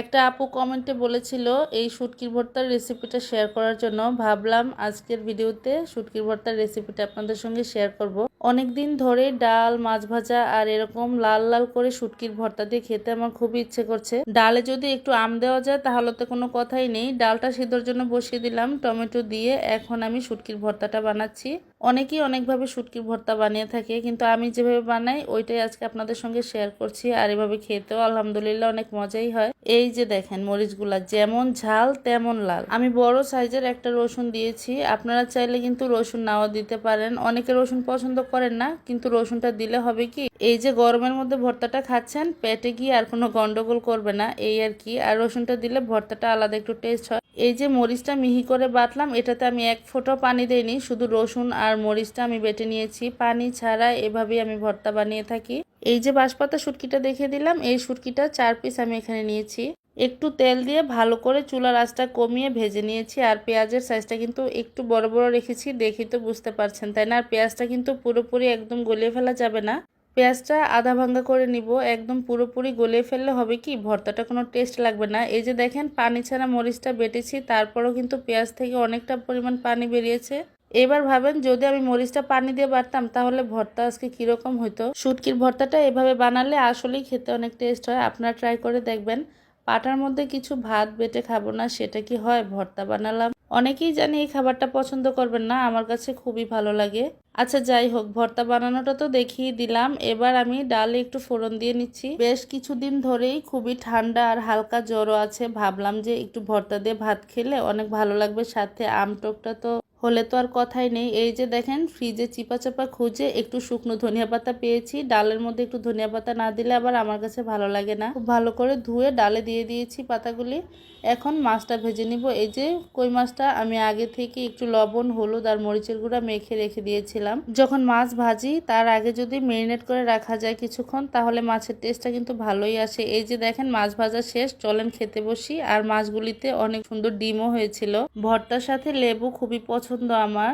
একটা আপু কমেন্টে বলেছিল, এই শুটকির ভর্তার রেসিপিটা শেয়ার করার জন্য। ভাবলাম আজকের ভিডিওতে শুটকির ভর্তার রেসিপিটা আপনাদের সঙ্গে শেয়ার করব। অনেক দিন ধরে ডাল, মাছ ভাজা আর এরকম লাল লাল করে শুটকির ভর্তা দিয়ে খেতে আমার খুবই ইচ্ছে করছে। ডালে যদি একটু আম দেওয়া যায় তাহলে তো কোনো কথাই নেই। ডালটা সিদ্ধর জন্য বসিয়ে দিলাম, টমেটো দিয়ে এখন আমি শুটকির ভর্তাটা বানাচ্ছি। অনেকেই অনেকভাবে শুটকির ভর্তা বানিয়ে থাকে, কিন্তু আমি যেভাবে বানাই ওইটাই আজকে আপনাদের সঙ্গে শেয়ার করছি। আর এভাবে খেতেও আলহামদুলিল্লাহ অনেক মজাই হয়। এই যে দেখেন, মরিচগুলা যেমন ঝাল, তেমন লাল। আমি বড় সাইজের একটা রসুন দিয়েছি। আপনারা চাইলে কিন্তু রসুন নাও দিতে পারেন। অনেকে রসুন পছন্দ করেন না, কিন্তু রসুনটা দিলে হবে কি? এই যে গরমের মধ্যে ভর্তাটা খাচ্ছেন, পেটে গিয়ে আর কোনো গন্ডগোল করবে না, এই আর কি। আর রসুনটা দিলে ভর্তাটা আলাদা একটু টেস্ট হয়। এই যে মরিচটা মিহি করে বাটলাম, এটাতে আমি এক ফোঁটা পানি দেইনি, শুধু রসুন আর মরিচটা আমি বেটে নিয়েছি। পানি ছাড়া এভাবেই আমি ভর্তা বানিয়ে থাকি। এই যে বাঁশপাতা শুটকিটা দেখে দিলাম, এই শুটকিটা চার পিস আমি এখানে নিয়েছি। একটু তেল দিয়ে ভালো করে চুলার আঁচটা কমিয়ে ভেজে নিয়েছি, আর পেঁয়াজের সাইজটা কিন্তু একটু বড় বড় রেখেছি, দেখি তো বুঝতে পারছেন, তাই না? আর পেঁয়াজটা কিন্তু পুরোপুরি একদম গলিয়ে ফেলা যাবে না। পেঁয়াজটা আধা ভাঙ্গা করে নিব, একদম পুরোপুরি গলিয়ে ফেললে হবে কি? ভর্তাটা কোনো টেস্ট লাগবে না। এই যে দেখেন, পানি ছাড়া মরিচটা বেটেছি, তারপরও কিন্তু পেঁয়াজ থেকে অনেকটা পরিমাণ পানি বেরিয়েছে। এবার ভাবেন, যদি আমি মরিচটা পানি দিয়ে বাটতাম, তাহলে ভর্তা আজকে কীরকম হতো শুটকির ভর্তাটা এভাবে বানালে আসলেই খেতে অনেক টেস্ট হয়। আপনারা ট্রাই করে দেখবেন। পাটার মধ্যে কিছু ভাত বেটে খাব না, সেটা কি হয়? ভর্তা বানালাম। অনেকেই জানি এই খাবারটা পছন্দ করবেন না, আমার কাছে খুবই ভালো লাগে। আচ্ছা যাই হোক, ভর্তা বানানোটা তো দেখিয়ে দিলাম। এবার আমি ডাল একটু ফোড়ন দিয়ে নিচ্ছি। বেশ কিছুদিন ধরেই খুবই ঠান্ডা আর হালকা জ্বরও আছে। ভাবলাম যে একটু ভর্তা দিয়ে ভাত খেলে অনেক ভালো লাগবে। সাথে আম টকটা তো হলে তো আর কথাই নেই। এই যে দেখেন ফ্রিজে চিপা চাপা খুঁজে একটু শুকনো ধনিয়া পাতা পেয়েছি। ডালের মধ্যে একটু ধনিয়া পাতা না দিলে আবার আমার কাছে ভালো লাগে না। খুব ভালো করে ধুয়ে ডালে দিয়ে দিয়েছি পাতাগুলি। এখন মাছটা ভেজে নিব। এই যে কই মাছটা, আমি আগে থেকে একটু লবণ, হলুদ আর মরিচের গুঁড়া মেখে রেখে দিয়েছিলাম। যখন মাছ ভাজি, তার আগে যদি মেরিনেট করে রাখা যায় কিছুক্ষণ, তাহলে মাছের টেস্টটা কিন্তু ভালোই আসে। এই যে দেখেন, মাছ ভাজা শেষ। চলেন খেতে বসি। আর মাছগুলিতে অনেক সুন্দর ডিমও হয়েছিল। ভর্তার সাথে লেবু খুবই পছন্দ আমার।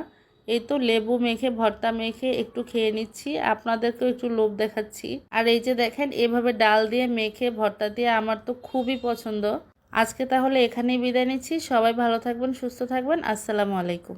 এই তো লেবু মেখে, ভর্তা মেখে একটু খেয়ে নিচ্ছি। আপনাদেরকেও একটু লোভ দেখাচ্ছি। আর এই যে দেখেন, এভাবে ডাল দিয়ে মেখে, ভর্তা দিয়ে আমার তো খুবই পছন্দ। আজকে তাহলে এখানেই বিদায় নিচ্ছি। সবাই ভালো থাকবেন, সুস্থ থাকবেন। আসসালামু আলাইকুম।